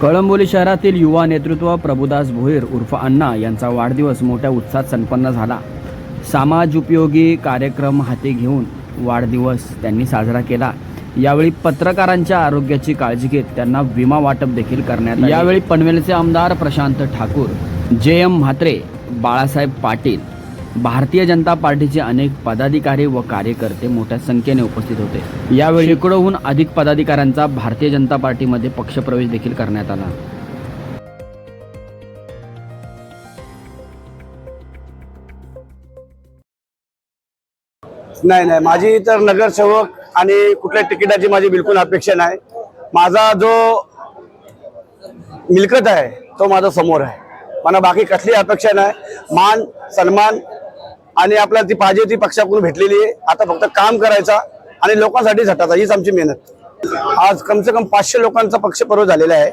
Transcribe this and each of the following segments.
कळंबोली शहरातील युवा नेतृत्व प्रभुदास भोईर उर्फ अण्णा यांचा वाढदिवस मोठ्या उत्साहात संपन्न झाला समाज उपयोगी कार्यक्रम हाती घेऊन वाढदिवस त्यांनी साजरा केला यावेळी पत्रकारांच्या आरोग्याची काळजी घेत त्यांना विमा वाटप देखील करण्यात आले. यावेळी पनवेलचे आमदार प्रशांत ठाकूर जे एम म्हात्रे बाळासाहेब पाटील भारतीय जनता पार्टीचे अनेक पदाधिकारी व कार्यकर्ते मोठ्या संख्येने उपस्थित होते. यावेळी शेकडोहून अधिक पदाधिकाऱ्यांचा भारतीय जनता पार्टीमध्ये पक्षप्रवेश देखील करण्यात आला. नाही नाही. माझी तर नगरसेवक आणि कुठल्या तिकिटाची माझी बिलकुल अपेक्षा नाही. माझा जो मिलकत आहे तो माझा समोर आहे. मला बाकी कसली अपेक्षा नाही. मान सन्मान आणि आपल्याला ती पाहिजे ती पक्षाकडून भेटलेली आहे. आता फक्त काम करायचा आणि लोकांसाठी झटायचा हीच आमची मेहनत. आज कम से कम पाचशे लोकांचा पक्ष पर्व झालेला आहे.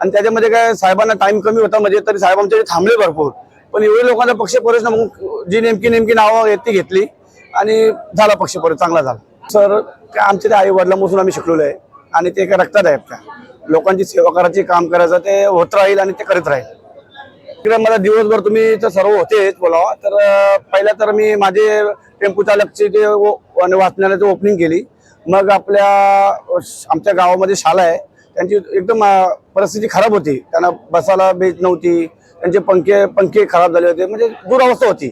आणि त्याच्यामध्ये काय साहेबांना टाइम कमी होता म्हणजे तरी साहेब आमच्या थांबले भरपूर. पण एवढे लोकांचा पक्ष पर्व मग जी नेमकी नेमकी नावं आहेत ती घेतली. आणि झाला पक्ष पर्व चांगला झाला. सर काय आमच्या त्या आई वडिलांपासून आम्ही शिकलेलो आहे. आणि ते काय रक्तात आहे. त्या लोकांची सेवा करायची काम करायचं ते होत राहील आणि ते करत राहील. इकडे मला दिवसभर तुम्ही तर सर्व होतेच बोलावा. तर पहिल्या पहिला तर मी माझे टेम्पो चालकची ते वाचनालयाचं ओपनिंग केली. मग आपल्या आमच्या गावामध्ये शाळा आहे. त्यांची एकदम परिस्थिती खराब होती. त्यांना बसायला बेच नव्हती. त्यांचे पंखे पंखे खराब झाले होते. म्हणजे दुरावस्था होती.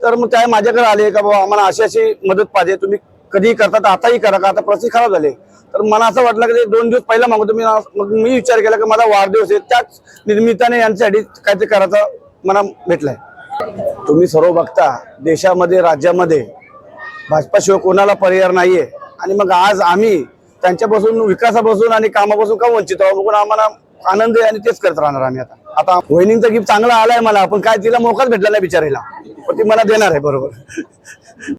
तर मग त्या माझ्याकडे आले का बाबा आम्हाला अशी अशी मदत पाहिजे. तुम्ही कधी करता तर आताही करा का आता परिस्थिती खराब झाली. तर मला असं वाटलं की ते दोन दिवस पहिला मागवतो. मी मग मी विचार केला की माझा वाढदिवस आहे. त्याच निर्मिताने यांच्यासाठी काहीतरी करायचा मला भेटलाय. तुम्ही सर्व बघता देशामध्ये राज्यामध्ये भाजपाशिवाय कोणाला पर्याय नाहीये. आणि मग आज आम्ही त्यांच्यापासून विकासापासून आणि कामापासून का वंचित आहोत? आम्हाला आनंद आहे आणि तेच करत राहणार आम्ही आता. आता वहिनींचा गिफ्ट चांगला आलाय मला पण काय तिला मोकाच भेटला नाही बिचारीला. पण ती मला देणार आहे बरोबर.